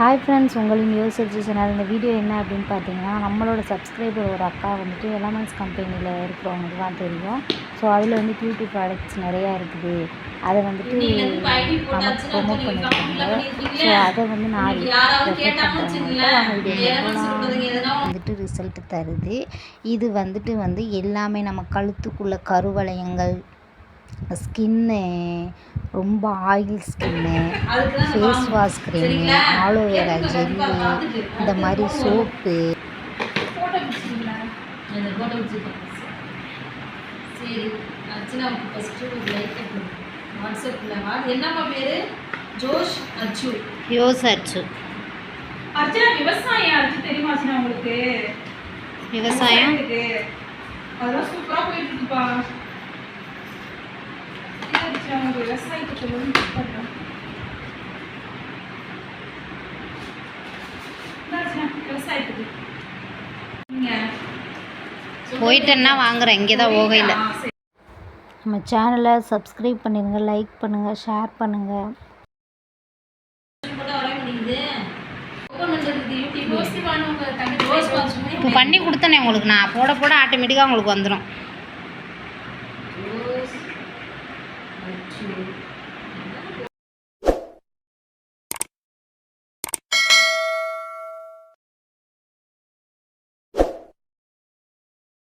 Hi friends உங்களின் யோசிச்சு channel இந்த வீடியோ என்ன அப்படின்னு பார்த்தீங்கன்னா நம்மளோட சப்ஸ்கிரைபர் ஒரு அக்கா வந்துட்டு எலமெண்ட்ஸ் கம்பெனியில் இருக்கிறவங்களுக்கு தான் தெரியும். ஸோ அதில் வந்து பியூட்டி ப்ராடக்ட்ஸ் நிறையா இருக்குது. அதை வந்துட்டு நமக்கு ப்ரொமோட் பண்ணியிருக்காங்க ஸோ அதை வந்து நான் வந்துட்டு ரிசல்ட் தருது. இது வந்துட்டு வந்து எல்லாமே நம்ம கழுத்துக்குள்ள கருவளையங்கள் ஸ்கின்னு ரொம்ப oil skin face wash cream aloe vera gel இந்த மாதிரி சோப்பு சரி அர்ச்சனாவுக்கு ஃபஸ்ட்டு ஒரு லைக் கொடு. வாட்ஸ்அப்பில் வா. என்னம்மா பேர்? ஜோஷ் அச்சு. யோசர்ச்சு அர்ச்சனா விவசாயம் அர்ச்சனா தெரியுமா அர்ச்சனா உங்களுக்கு? விவசாயம்? இருக்கு. அதெல்லாம் சூப்பரா போயிட்டு இருக்குப்பா. இல்ல அர்ச்சனா, உங்க விவசாயத்தை கொஞ்சம் மிஸ் பண்றேன். இந்த அர்ச்சனா, விவசாயத்துக்கு நீங்க போயிட்டேன்னா வாங்குறேன் இங்கே தான் ஓகையில். நம்ம சேனலை சப்ஸ்கிரைப் பண்ணிடுங்க லைக் பண்ணுங்கள் ஷேர் பண்ணுங்கள் இப்போ பண்ணி கொடுத்தனே உங்களுக்கு நான் போட போட ஆட்டோமேட்டிக்காக உங்களுக்கு வந்துடும் you.